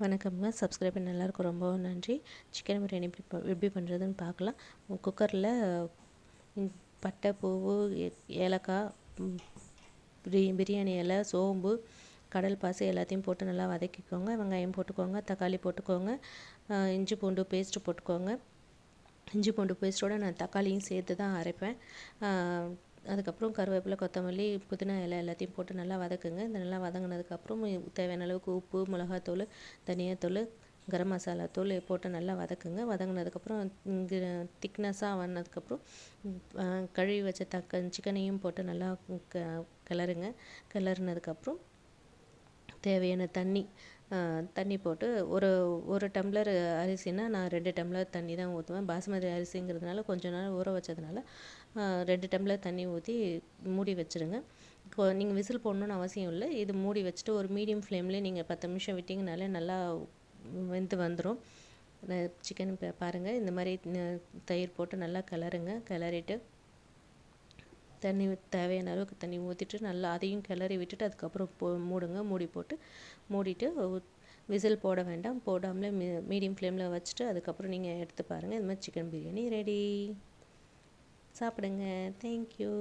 வணக்கம்ங்க சப்ஸ்கிரைப் பண்ண எல்லாருக்கும் ரொம்ப நன்றி. சிக்கன் பிரியாணி எப்படி எப்படி பண்ணுறதுன்னு பார்க்கலாம். குக்கரில் பட்டை பூவு ஏ- ஏலக்காய் பிரி பிரியாணி இலை சோம்பு கடல் பாசி எல்லாத்தையும் போட்டு நல்லா வதக்கிக்கோங்க. வெங்காயம் போட்டுக்கோங்க. தக்காளி போட்டுக்கோங்க. இஞ்சி பூண்டு பேஸ்ட்டு போட்டுக்கோங்க. இஞ்சி பூண்டு பேஸ்ட்டோட நான் தக்காளியும் சேர்த்து தான் அரைப்பேன். அதுக்கப்புறம் கருவேப்பிலை கொத்தமல்லி புதினா இலை எல்லாத்தையும் போட்டு நல்லா வதக்குங்க. இந்த நல்லா வதங்கினதுக்கப்புறம் தேவையான அளவுக்கு உப்பு மிளகாத்தூள் தனியாத்தூள் கரம் மசாலா தூள் போட்டு நல்லா வதக்குங்க. வதங்கினதுக்கப்புறம் திக்னஸாக வந்ததுக்கப்புறம் கழுவி வச்ச தக்க சிக்கனையும் போட்டு நல்லா க கிளறுங்க. கிளறுனதுக்கப்புறம் தேவையான தண்ணி தண்ணி போட்டு ஒரு ஒரு டம்ளர் அரிசினா நான் ரெண்டு டம்ளர் தண்ணி தான் ஊற்றுவேன் பாசுமதி அரிசிங்கிறதுனால கொஞ்ச நாள் ஊற வச்சதுனால ரெண்டு டம்ளர் தண்ணி ஊற்றி மூடி வச்சுருங்க. இப்போ நீங்கள் விசில் போடணுன்னு அவசியம் இல்லை. இது மூடி வச்சுட்டு ஒரு மீடியம் ஃப்ளேம்லேயே நீங்கள் பத்து நிமிஷம் விட்டிங்கனாலே நல்லா வெந்து வந்துடும் சிக்கன் பாருங்கள் இந்த மாதிரி தயிர் போட்டு நல்லா கிளறுங்க. கிளறிட்டு தண்ணி தேவையான அளவுக்கு தண்ணி ஊற்றிட்டு நல்லா அதையும் கிளறி விட்டுட்டு அதுக்கப்புறம் போ மூடுங்க. மூடி போட்டு மூடிட்டு விசில் போட வேண்டாம். போடாமலே மீ மீடியம் ஃப்ளேமில் வச்சுட்டு அதுக்கப்புறம் நீங்கள் எடுத்து பாருங்கள் இந்த மாதிரி சிக்கன் பிரியாணி ரெடி. சாப்பிடுங்க. Thank you